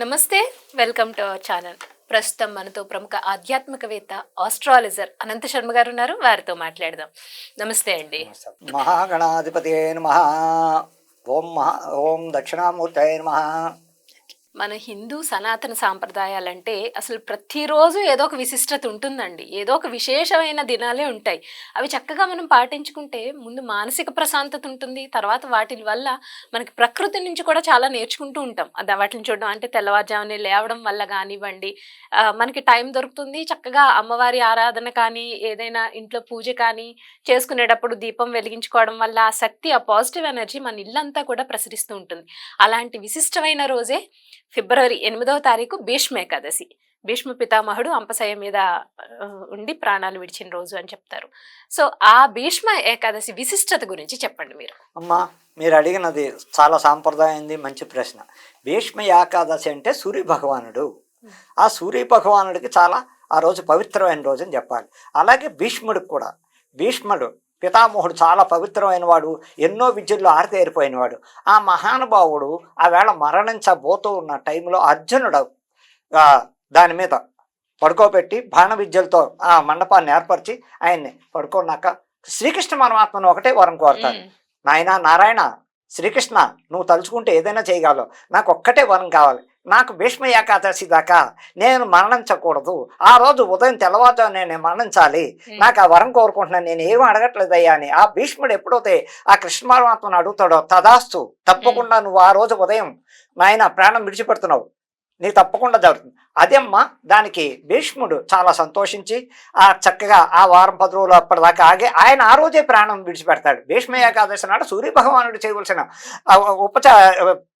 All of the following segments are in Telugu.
నమస్తే వెల్కమ్ టు అవర్ ఛానల్. ప్రస్తుతం మనతో ప్రముఖ ఆధ్యాత్మికవేత్త ఆస్ట్రాలజర్ అనంత శర్మ గారు ఉన్నారు. వారితో మాట్లాడదాం. నమస్తే అండి. మహాగణాధిపతి నమ. ఓం మహా ఓం దక్షిణామూర్తయ నమ. మన హిందూ సనాతన సాంప్రదాయాలంటే అసలు ప్రతిరోజు ఏదో ఒక విశిష్టత ఉంటుందండి. ఏదో ఒక విశేషమైన దినాలే ఉంటాయి. అవి చక్కగా మనం పాటించుకుంటే ముందు మానసిక ప్రశాంతత ఉంటుంది. తర్వాత వాటి వల్ల మనకి ప్రకృతి నుంచి కూడా చాలా నేర్చుకుంటూ ఉంటాం. అది వాటిని చూడడం అంటే తెల్లవారుజామునే లేవడం వల్ల కానివ్వండి మనకి టైం దొరుకుతుంది. చక్కగా అమ్మవారి ఆరాధన కానీ ఏదైనా ఇంట్లో పూజ కానీ చేసుకునేటప్పుడు దీపం వెలిగించుకోవడం వల్ల ఆ శక్తి ఆ పాజిటివ్ ఎనర్జీ మన ఇల్లంతా కూడా ప్రసరిస్తూ ఉంటుంది. అలాంటి విశిష్టమైన రోజే ఫిబ్రవరి ఎనిమిదవ తారీఖు భీష్మ ఏకాదశి. భీష్మ పితామహుడు అంపశయ మీద ఉండి ప్రాణాలు విడిచిన రోజు అని చెప్తారు. సో ఆ భీష్మ ఏకాదశి విశిష్టత గురించి చెప్పండి మీరు. అమ్మ మీరు అడిగినది చాలా సాంప్రదాయంది మంచి ప్రశ్న. భీష్మ ఏకాదశి అంటే సూర్య భగవానుడు. ఆ సూర్య భగవానుడికి చాలా ఆ రోజు పవిత్రమైన రోజు అని చెప్పాలి. అలాగే భీష్ముడికి కూడా. భీష్ముడు పితామహుడు చాలా పవిత్రమైన వాడు ఎన్నో విద్యల్లో ఆరితేరిపోయినవాడు. ఆ మహానుభావుడు ఆ వేళ మరణించబోతూ ఉన్న టైంలో అర్జునుడు దాని మీద పడుకోబెట్టి బాణ విద్యలతో ఆ మండపాన్ని ఏర్పరిచి ఆయన్ని పడుకున్నాక శ్రీకృష్ణ పరమాత్మను ఒకటే వరం కోరతాడు. నాయనా నారాయణ శ్రీకృష్ణ నువ్వు తలుచుకుంటే ఏదైనా చేయగలవు. నాకు ఒక్కటే వరం కావాలి. నాకు భీష్మ ఏకాదశి దాకా నేను మరణించకూడదు. ఆ రోజు ఉదయం తెల్లవారుజాము నేను మరణించాలి. నాకు ఆ వరం కోరుకుంటున్నాను. నేను ఏం అడగట్లేదయ్యా అని ఆ భీష్ముడు ఎప్పుడైతే ఆ కృష్ణ పరమాత్మను అడుగుతాడో తదాస్తు తప్పకుండా నువ్వు ఆ రోజు ఉదయం నాయన ప్రాణం విడిచిపెడుతున్నావు. నీకు తప్పకుండా జరుగుతుంది. అదేమ్మా దానికి భీష్ముడు చాలా సంతోషించి ఆ చక్కగా ఆ వారం పది రోజులు అప్పటిదాకా ఆగి ఆయన ఆ రోజే ప్రాణం విడిచిపెడతాడు. భీష్మ ఏకాదశి నాడు సూర్య భగవానుడు చేయవలసిన ఉపచ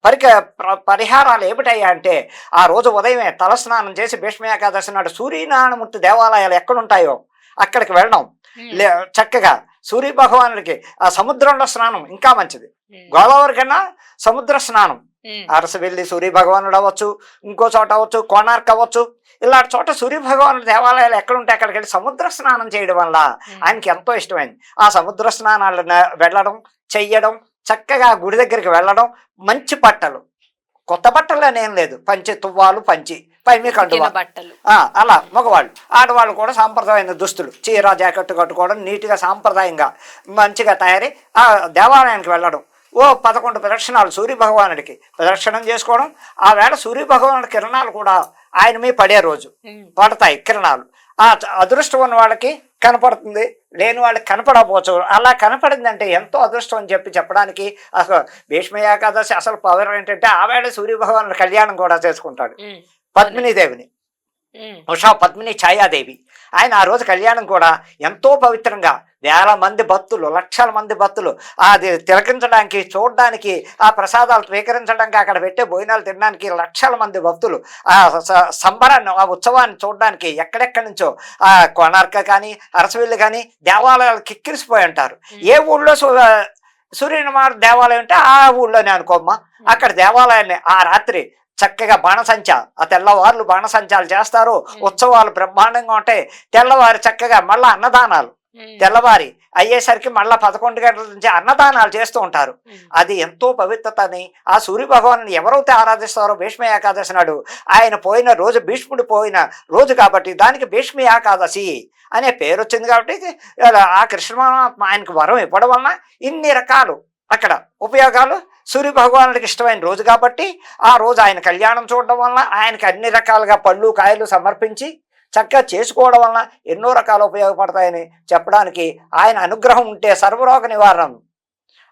పరిక ప్ర- పరిహారాలు ఏమిటయ్యా అంటే ఆ రోజు ఉదయమే తలస్నానం చేసి భీష్మ ఏకాదశి నాడు సూర్యనారాయణమూర్తి దేవాలయాలు ఎక్కడుంటాయో అక్కడికి వెళ్ళడం. లే చక్కగా సూర్య భగవానుడికి ఆ సముద్రంలో స్నానం ఇంకా మంచిది. గోదావరి కన్నా సముద్ర స్నానం. అరసవెల్లి సూర్య భగవానుడు అవ్వచ్చు ఇంకో చోట అవ్వచ్చు కోణార్క్ అవ్వచ్చు ఇలాంటి చోట సూర్య భగవానుడు దేవాలయాలు ఎక్కడుంటే అక్కడికి వెళ్ళి సముద్ర స్నానం చేయడం వల్ల. ఆయనకి ఎంతో ఇష్టమైంది ఆ సముద్ర స్నానాలు వెళ్ళడం చెయ్యడం చక్కగా గుడి దగ్గరికి వెళ్ళడం మంచి బట్టలు. కొత్త బట్టలు అనేం లేదు. పంచి తువ్వాలు పంచి పైమి కండువా. బట్టలు. అలా మగవాళ్ళు. ఆడవాళ్ళు కూడా సాంప్రదాయమైన దుస్తులు. చీర జాకెట్ కట్టుకోవడం నీట్గా సాంప్రదాయంగా మంచిగా తయారై ఆ దేవాలయానికి వెళ్ళడం. ఓ పదకొండు ప్రదక్షిణాలు సూర్య భగవానుడికి ప్రదక్షిణం చేసుకోవడం. ఆ వేళ సూర్య భగవానుడి కిరణాలు కూడా ఆయన మీద పడే రోజు. పడతాయి కిరణాలు. ఆ అదృష్టం ఉన్న వాళ్ళకి కనపడుతుంది. లేని వాళ్ళకి కనపడకపోవచ్చు అలా కనపడిందంటే ఎంతో అదృష్టం అని చెప్పి చెప్పడానికి అసలు భీష్మ ఏకాదశి అసలు పవర్ ఏంటంటే ఆ వేళ సూర్య భగవానుడి కళ్యాణం కూడా చేసుకుంటాడు. పద్మినీదేవిని. ఉషా పద్మిని ఛాయాదేవి ఆయన ఆ రోజు కళ్యాణం కూడా ఎంతో పవిత్రంగా వేల మంది భక్తులు లక్షల మంది భక్తులు అది తిలకించడానికి చూడడానికి ఆ ప్రసాదాలు స్వీకరించడానికి అక్కడ పెట్టే భోజనాలు తినడానికి లక్షల మంది భక్తులు. ఆ సంబరాన్ని ఆ ఉత్సవాన్ని చూడడానికి ఎక్కడెక్కడి నుంచో ఆ కోణార్క కానీ అరసవిల్లు కానీ దేవాలయాలు కిక్కిరిసిపోయి ఉంటారు. ఏ ఊళ్ళో సు- సూర్యనమార్ దేవాలయం ఉంటే ఆ ఊళ్ళోనే అనుకోమ్మా. అక్కడ దేవాలయాన్ని ఆ రాత్రి చక్కగా బాణసంచ ఆ తెల్లవారులు బాణసంచాలు చేస్తారు. ఉత్సవాలు బ్రహ్మాండంగా ఉంటాయి. తెల్లవారు చక్కగా మళ్ళా అన్నదానాలు. తెల్లవారి అయ్యేసరికి మళ్ళా పదకొండు గంటల నుంచి అన్నదానాలు చేస్తూ ఉంటారు. అది ఎంతో పవిత్రతని ఆ సూర్య భగవాను ఎవరైతే ఆరాధిస్తారో భీష్మ ఏకాదశి నాడు ఆయన పోయిన రోజు భీష్ముడు పోయిన రోజు కాబట్టి దానికి భీష్మ ఏకాదశి అనే పేరు వచ్చింది కాబట్టి ఆ కృష్ణ ఆయనకు వరం ఇవ్వడం వలన ఇన్ని రకాలు అక్కడ ఉపయోగాలు సూర్య భగవానుడికి ఇష్టమైన రోజు కాబట్టి ఆ రోజు ఆయన కళ్యాణం చూడడం వలన ఆయనకి అన్ని రకాలుగా పళ్ళు కాయలు సమర్పించి చక్కగా చేసుకోవడం వలన ఎన్నో రకాలు ఉపయోగపడతాయని చెప్పడానికి ఆయన అనుగ్రహం ఉంటే సర్వరోగ నివారణ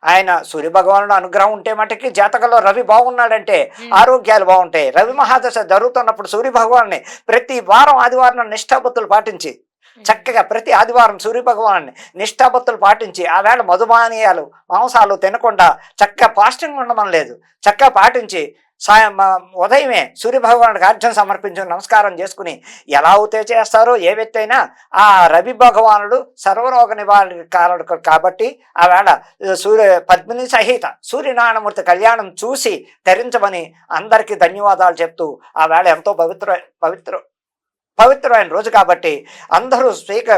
ఆయన సూర్య భగవానుడు అనుగ్రహం ఉంటే మటుకి జాతకంలో రవి బాగున్నాడంటే. ఆరోగ్యాలు బాగుంటాయి రవి మహాదశ జరుగుతున్నప్పుడు సూర్య భగవాన్ని ప్రతి వారం ఆదివారం నిష్ఠాబత్తులు పాటించి చక్కగా ప్రతి ఆదివారం సూర్య భగవాన్ని నిష్ఠాబత్తులు పాటించి ఆవేళ మధుమానీయాలు మాంసాలు తినకుండా చక్కగా ఫాస్టింగ్ ఉండడం లేదు. చక్కగా పాటించి సాయం ఉదయమే సూర్య భగవానుడికి అర్ఘ్యం సమర్పించి నమస్కారం చేసుకుని ఎలా అవుతే చేస్తారో ఏ వ్యక్తి అయినా ఆ రవి భగవానుడు సర్వరోగ కారణ కాబట్టి ఆవేళ సూర్య పద్మిని సహిత సూర్యనారాయణమూర్తి కళ్యాణం చూసి ధరించమని అందరికీ ధన్యవాదాలు చెప్తూ ఆవేళ ఎంతో పవిత్ర పవిత్ర పవిత్రమైన రోజు కాబట్టి అందరూ స్వీక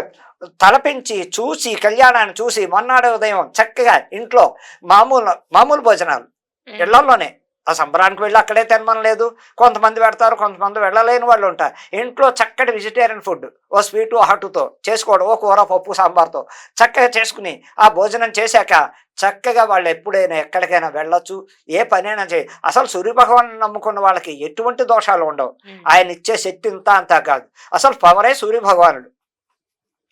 తలపించి చూసి కళ్యాణాన్ని చూసి మొన్నాడే ఉదయం చక్కగా ఇంట్లో మామూలు మామూలు భోజనాలు ఇళ్ళలోనే ఆ సంబరానికి వెళ్ళి అక్కడే తినమని లేదు. కొంతమంది పెడతారు కొంతమంది వెళ్ళలేని వాళ్ళు ఉంటారు. ఇంట్లో చక్కటి వెజిటేరియన్ ఫుడ్ ఓ స్వీటు హాటుతో చేసుకోవడం ఓ కూర పప్పు సాంబార్తో చక్కగా చేసుకుని ఆ భోజనం చేశాక చక్కగా వాళ్ళు ఎప్పుడైనా ఎక్కడికైనా వెళ్ళొచ్చు ఏ పనైనా చేయ అసలు సూర్య భగవాన్ నమ్ముకున్న వాళ్ళకి ఎటువంటి దోషాలు ఉండవు. ఆయన ఇచ్చే శక్తి ఇంత అంతా కాదు. అసలు పవరే సూర్య భగవానుడు.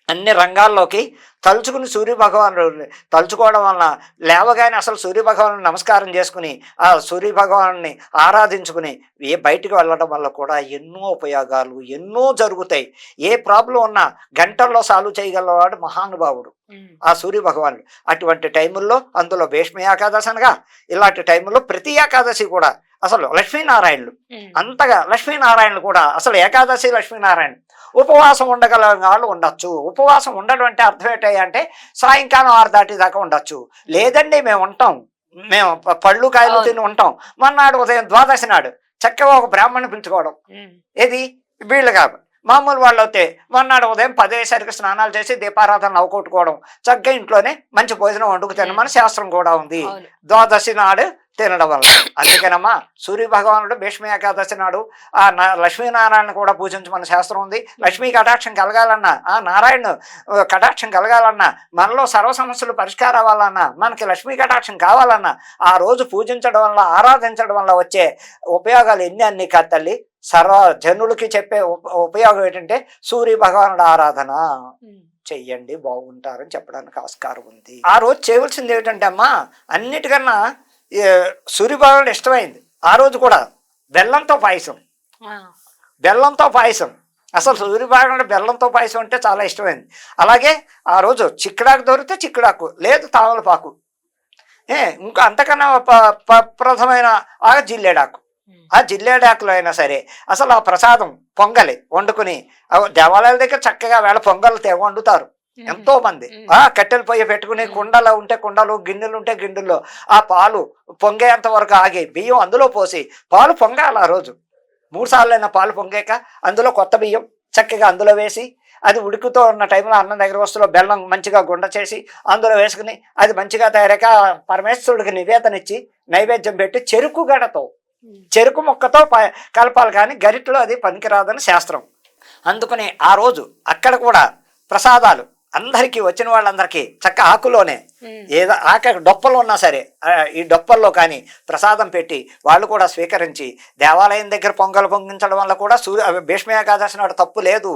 అన్ని రంగాల్లోకి తలుచుకుని సూర్య భగవానుడు తలుచుకోవడం వలన లేవగానే అసలు సూర్య భగవాను నమస్కారం చేసుకుని ఆ సూర్య భగవాన్ని ఆరాధించుకుని ఏ బయటికి వెళ్ళడం వల్ల కూడా ఎన్నో ఉపయోగాలు ఎన్నో జరుగుతాయి ఏ ప్రాబ్లం ఉన్నా గంటల్లో సాల్వ్ చేయగలవాడు మహానుభావుడు. ఆ సూర్య భగవానుడు అటువంటి టైముల్లో అందులో భీష్మ ఏకాదశి అనగా ఇలాంటి టైముల్లో ప్రతి ఏకాదశి కూడా అసలు లక్ష్మీనారాయణులు. అంతగా లక్ష్మీనారాయణలు కూడా అసలు ఏకాదశి లక్ష్మీనారాయణ ఉపవాసం ఉండగల వాళ్ళు ఉండొచ్చు. ఉపవాసం ఉండడం అంటే అర్థం ఏంటి అంటే సాయంకాలం ఆరు దాటి దాకా ఉండొచ్చు. లేదండి మేము ఉంటాం. మేము పళ్ళు కాయలు. తిని ఉంటాం. మర్నాడు ఉదయం ద్వాదశి నాడు చక్కగా ఒక బ్రాహ్మణ్ణి పిలుచుకోవడం. ఏది? వీళ్ళు కాదు. మామూలు వాళ్ళు అయితే మొన్నాడు ఉదయం పదేసరికి స్నానాలు చేసి దీపారాధన నవ్వుకొట్టుకోవడం. చక్కగా ఇంట్లోనే మంచి భోజనం వండుకు తినమని శాస్త్రం కూడా ఉంది. ద్వాదశి నాడు తినడం వల్ల. అందుకేనమ్మా సూర్య భగవానుడు భీష్మ ఏకాదశి నాడు ఆ లక్ష్మీనారాయణ కూడా పూజించమని శాస్త్రం ఉంది. లక్ష్మీ కటాక్షం కలగాలన్నా ఆ నారాయణ కటాక్షం కలగాలన్నా మనలో సర్వ సమస్యలు పరిష్కారం అవ్వాలన్నా మనకి లక్ష్మీ కటాక్షం కావాలన్నా ఆ రోజు పూజించడం వల్ల ఆరాధించడం వల్ల వచ్చే ఉపయోగాలు ఎన్ని అన్ని తల్లి? సర్వ జనులకి చెప్పే ఉప- ఉపయోగం ఏంటంటే సూర్య భగవానుడు ఆరాధన. చెయ్యండి బాగుంటారని చెప్పడానికి ఆస్కారం ఉంది. ఆ రోజు చేయవలసింది ఏమిటంటే అమ్మా అన్నిటికన్నా సూర్యభగవానుడు ఇష్టమైంది. ఆ రోజు కూడా బెల్లంతో పాయసం. బెల్లంతో పాయసం. అసలు సూర్యభగవానుడు బెల్లంతో పాయసం అంటే చాలా ఇష్టమైంది. అలాగే ఆ రోజు చిక్కుడాకు దొరికితే చిక్కుడాకు లేదు తామలపాకు. ఏ ఇంకా అంతకన్నా ప్రథమైన ఆ జిల్లేడాకు. ఆ జిల్లేడాకులో అయినా సరే అసలు ఆ ప్రసాదం పొంగలి వండుకుని దేవాలయాల దగ్గర చక్కగా వేళ పొంగలు తే వండుతారు. ఎంతో మంది. ఆ కట్టెలు పొయ్యి పెట్టుకుని. కుండలు ఉంటే కుండలు గిన్నెలు ఉంటే గిన్నెల్లో ఆ పాలు పొంగేంత వరకు ఆగి బియ్యం అందులో పోసి పాలు పొంగాలి ఆ రోజు మూడు సార్లు అయినా పాలు పొంగాక అందులో కొత్త బియ్యం చక్కగా అందులో వేసి అది ఉడుకుతో ఉన్న టైంలో అన్నం దగ్గర వస్తులో బెల్లం మంచిగా గుండ చేసి అందులో వేసుకుని అది మంచిగా తయారాక పరమేశ్వరుడికి నివేదన ఇచ్చి నైవేద్యం పెట్టి చెరుకు గడతో. చెరుకు ముక్కతో కలపాలి కానీ గరిటలో అది పనికిరాదని శాస్త్రం అందుకని ఆ రోజు అక్కడ కూడా ప్రసాదాలు అందరికీ వచ్చిన వాళ్ళందరికీ చక్క ఆకులోనే. ఏదో ఆక డొప్పలు ఉన్నా సరే ఈ డొప్పల్లో కానీ ప్రసాదం పెట్టి వాళ్ళు కూడా స్వీకరించి దేవాలయం దగ్గర పొంగలు పొంగించడం వల్ల కూడా సూర్య భీష్మ ఏకాదశి నాడు తప్పు లేదు.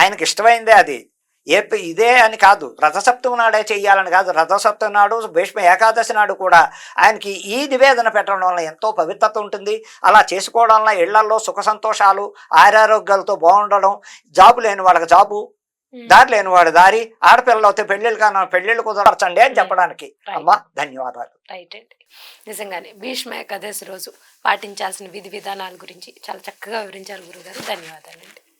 ఆయనకి ఇష్టమైందే అది ఏ ఇదే అని కాదు రథసప్తమి నాడే చెయ్యాలని కాదు రథసప్తమి నాడు భీష్మ ఏకాదశి నాడు కూడా ఆయనకి ఈ నివేదన పెట్టడం వల్ల ఎంతో పవిత్రత ఉంటుంది అలా చేసుకోవడం వల్ల ఇళ్ళలో సుఖ సంతోషాలు ఆరోగ్యాలతో బాగుండడం జాబు లేని వాళ్ళకి జాబు. దారి లేని వాడు దారి ఆడపిల్లలు అయితే పెళ్ళిళ్ళు కానీ పెళ్ళిళ్ళు కుదరచండి అని చెప్పడానికి. అమ్మా ధన్యవాదాలు. రైట్ అండి. నిజంగానే భీష్మ ఏకాదశి రోజు పాటించాల్సిన విధి విధానాల గురించి చాలా చక్కగా వివరించారు గురుగారు. ధన్యవాదాలండి.